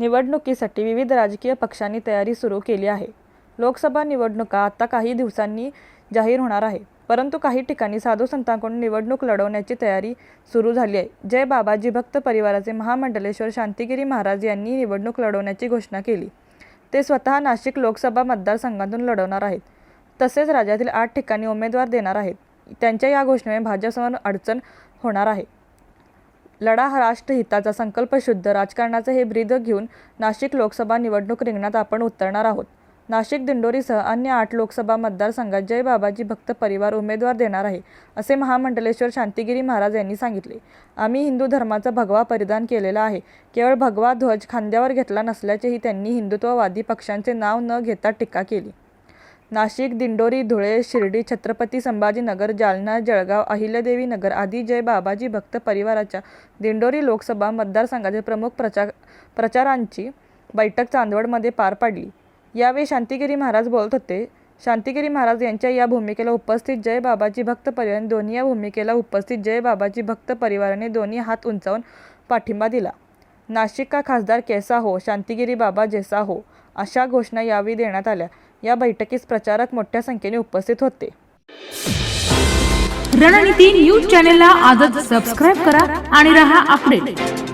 निवडणुकीसाठी विविध राजकीय पक्षांनी तयारी सुरू केली आहे. लोकसभा निवडणुका आता काही दिवसांनी जाहीर होणार आहे. परंतु काही ठिकाणी साधू संतांकडून निवडणूक लढवण्याची तयारी सुरू झाली आहे. जय बाबाजी भक्त परिवाराचे महामंडलेश्वर शांतिगिरी महाराज यांनी निवडणूक लढवण्याची घोषणा केली. ते स्वतः नाशिक लोकसभा मतदारसंघातून लढवणार आहेत. तसेच राज्यातील आठ ठिकाणी उमेदवार देणार आहेत. त्यांच्या या घोषणेमुळे भाजपसमोर अडचण होणार आहे. लढा हा राष्ट्रहिताचा संकल्प शुद्ध राजकारणाचं हे ब्रीद घेऊन नाशिक लोकसभा निवडणूक रिंगणात आपण उतरणार आहोत. नाशिक दिंडोरीसह अन्य आठ लोकसभा मतदारसंघात जय बाबाजी भक्त परिवार उमेदवार देणार आहे असे महामंडलेश्वर शांतिगिरी महाराज यांनी सांगितले. आम्ही हिंदू धर्माचा भगवा परिधान केलेला आहे. केवळ भगवा ध्वज खांद्यावर घेतला नसल्याचेही त्यांनी हिंदुत्ववादी पक्षांचे नाव न घेता टीका केली. नाशिक दिंडोरी धुळे शिर्डी छत्रपती संभाजीनगर जालना जळगाव अहिल्यादेवी नगर आदी जय बाबाजी भक्त परिवाराच्या दिंडोरी लोकसभा मतदारसंघाचे प्रमुख प्रचार प्रचारांची बैठक चांदवडमध्ये पार पाडली. यावेळी शांतिगिरी महाराज बोलत होते. शांतिगिरी महाराज यांच्या या भूमिकेला उपस्थित जय बाबाजी भक्त परिवाराने दोन्ही या भूमिकेला उपस्थित जय बाबाजी भक्त परिवाराने दोन्ही हात उंचावून पाठिंबा दिला. नाशिक का खासदार कैसा हो शांतिगिरी बाबा जैसा हो अशा घोषणा यावेळी देण्यात आल्या. या बैठकीस प्रचारक मोठ्या संख्येने उपस्थित होते. रणनीती न्यूज चॅनेलला आजच सबस्क्राईब करा आणि रहा अपडेट